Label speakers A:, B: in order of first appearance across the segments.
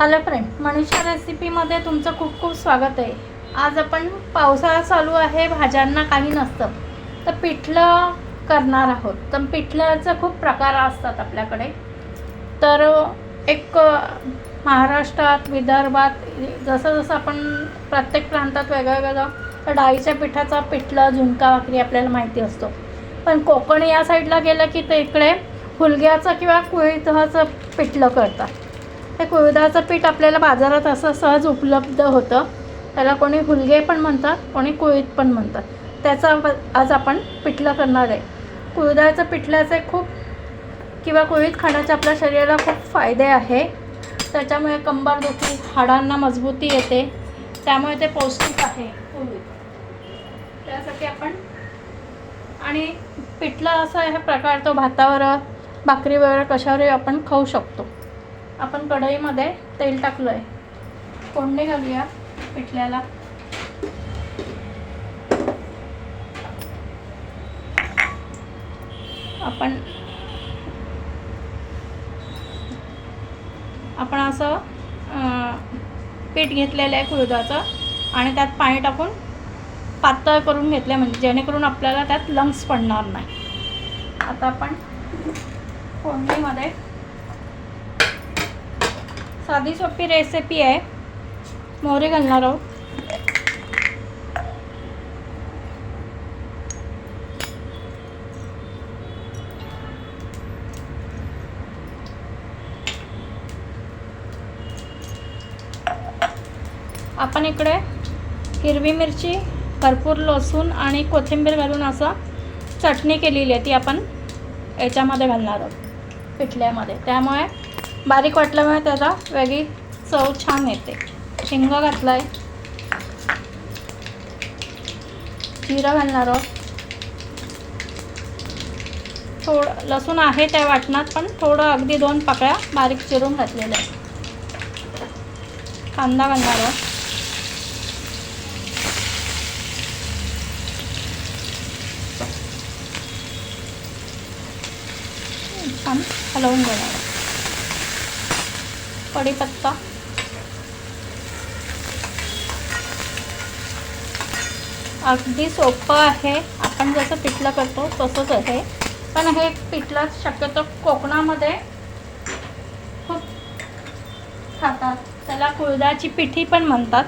A: Hello friend Manisha रेसिपीमध्ये तुमचं खूप खूप स्वागत आहे. आज आपण पावसाळा चालू आहे भाज्यांना काही नसतं. तर पिठलं करणार आहोत. तर पिठल्याचं खूप प्रकार असतात आपल्याकडे. तर एक महाराष्ट्रात विदर्भात जसं जसं आपण प्रत्येक प्रांतात वेगळं वेगळं तर डाळीच्या पिठाचा पिठलं झुणका भाकरी आपल्याला माहिती असतो. पण कोकण या साईडला गेलं की ते इकडे हुलग्याचं किंवा कुळीतहचं पिठलं करतात. हे कुळदाचं पीठ आपल्याला बाजारात असं सहज उपलब्ध होतं. त्याला कोणी हुलगे पण म्हणतात कोणी कुळीत पण म्हणतात. त्याचा आज आपण पिठलं करणार आहे. कुळदाचं पिठल्याचे खूप किंवा कुळीत खाण्याचे आपल्या शरीराला खूप फायदे आहे. त्याच्यामुळे कंबरदुखी हाडांना मजबूती येते. त्यामुळे ते पौष्टिक आहे कुळीत. त्यासाठी आपण आणि पिठलं असा हे प्रकार तो भातावर भाकरीवर कशावरही आपण खाऊ शकतो. आपण कढईमध्ये तेल टाकलं आहे फोडणी घालूया पिठल्याला. आपण आपण असं पीठ घेतलेलं आहे कुळदाचं आणि त्यात पाणी टाकून पातळ करून घेतलं म्हणजे जेणेकरून आपल्याला त्यात लंग्स पडणार नाही. आता आपण फोडणीमध्ये साधी सोपी रेसिपी आहे. मोहरी घालणार आहोत. आपण इकडे हिरवी मिरची भरपूर लसूण आणि कोथिंबीर घालून असं चटणी केलेली आहे ती आपण याच्यामध्ये घालणार आहोत पिठल्यामध्ये. त्यामुळे बारीक वाटल्यामुळे त्याला वेगळी चव छान येते. शिंग घातला आहे जिरं घालणार आहोत. थोडं लसूण आहे त्या वाटणात पण थोडं अगदी दोन पाकळ्या बारीक चिरून घातलेल्या आहेत. कांदा घालणार आहोत. हलवून घेणार कढीपत्ता. अगदी सोपं आहे. आपण जसं पिठलं करतो तसंच आहे. पण हे पिठलं शक्यतो कोकणामध्ये खूप खातात. त्याला कुळदाची पिठी पण म्हणतात.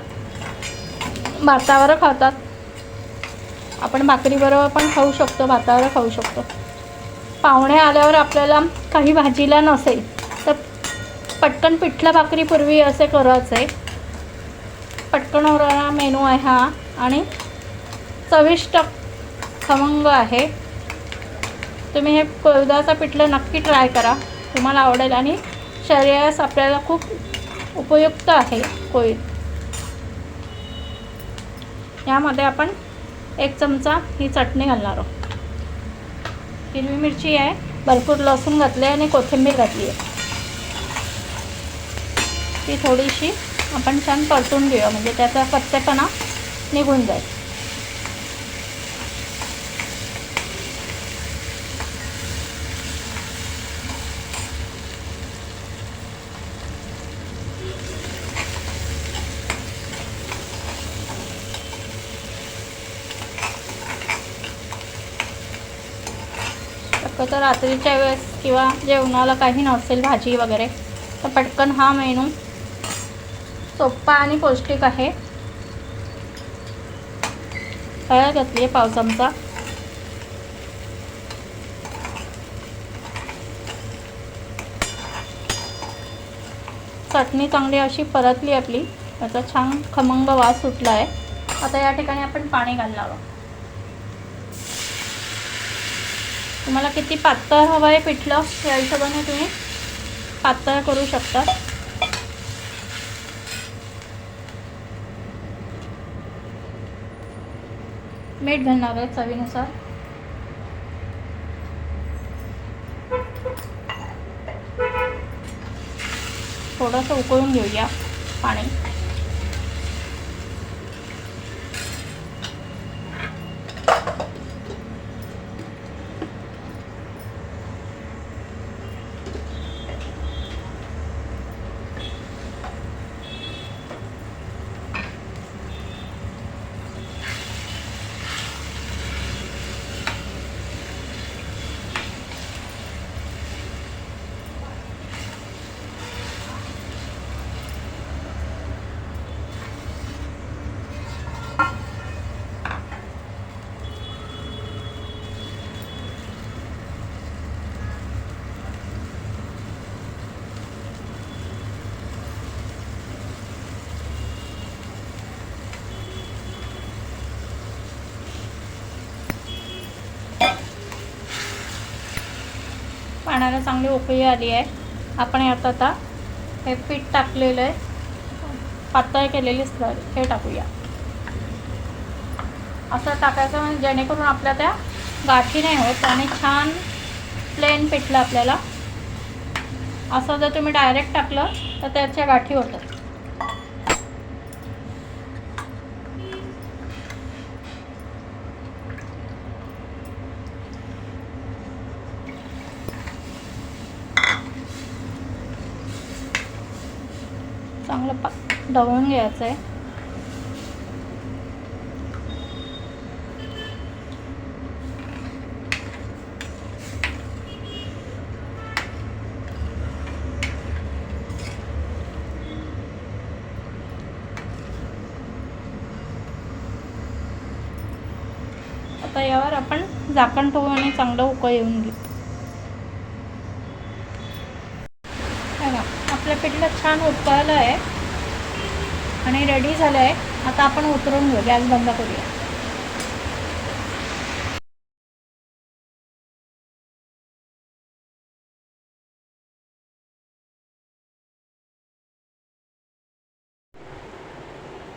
A: भातावर खातात. आपण भाकरीबरोबर पण खाऊ शकतो भातावर खाऊ शकतो. पाहुणे आल्यावर आपल्याला काही भाजीला नसेल पटकन पिठलं भाकरी पूर्वी असे आहे. पटकन होणारा मेनू आहे हा. आणि चविष्ट खमंग आहे. तुम्ही हे कोळदाचं पिठलं नक्की ट्राय करा. तुम्हाला आवडेल आणि शरीरास आपल्याला खूप उपयुक्त आहे कोळी. यामध्ये आपण एक चमचा ही चटणी घालणार आहोत. हिरवी मिरची आहे. भरपूर लसूण घातले आणि कोथिंबीर घातली आहे. ती थोडीशी आपण छान परतून घेऊया. म्हणजे त्याचा कच्चेपणा निघून जाईल. तर रात्रीच्या वेळेस किंवा जेवणाला काही नसेल भाजी वगैरे तर पटकन हा मेनू सोप्पा आणि पौष्टिक आहे. हळद घातली आहे पाव चमचा. चटणी चांगली अशी परतली आपली. त्याचा छान खमंग वास सुटला आहे आता या ठिकाणी आपण पाणी घालणार आहोत. तुम्हाला किती पातळ हवं आहे पिठलं या हिशोबाने तुम्ही पातळ करू शकता. मीठ घालणार आहे चवीनुसार. थोडंसं उकळून घेऊया पाणी. पाण्याला चांगली उकळी आली आहे. आपण यात आता हे पीठ टाकलेलं आहे. पातळ केलेली स्लरी हे टाकूया. असं टाकायचं म्हणजे जेणेकरून आपल्या त्या गाठी नाही होत आणि छान प्लेन पिठलं आपल्याला. असं जर तुम्ही डायरेक्ट टाकलं तर त्याच्या गाठी होतात. चांगलं पा दळून घ्यायचं आहे आता यावर आपण झाकण ठेवू आणि चांगलं उकळ येऊन घेऊ. आपल्या पिठलं छान उकळलं आहे. आणि रेडी झालं आहे आता आपण उतरून घेऊ. गॅस बंद करूया.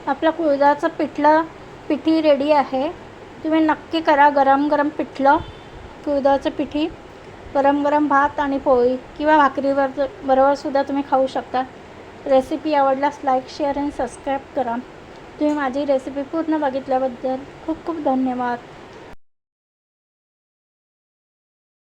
A: आपलं कुळदाचं पिठलं पिठी रेडी आहे. तुम्ही नक्की करा गरम गरम पिठलं कुळदाचं पिठी. गरम गरम भात आणि पोळी किंवा भाकरीवर बरोबर सुद्धा तुम्ही खाऊ शकता. रेसिपी आवडल्यास लाईक शेअर आणि सबस्क्राईब करा. तुम्ही माझी रेसिपी पूर्ण बघितल्याबद्दल खूप खूप धन्यवाद.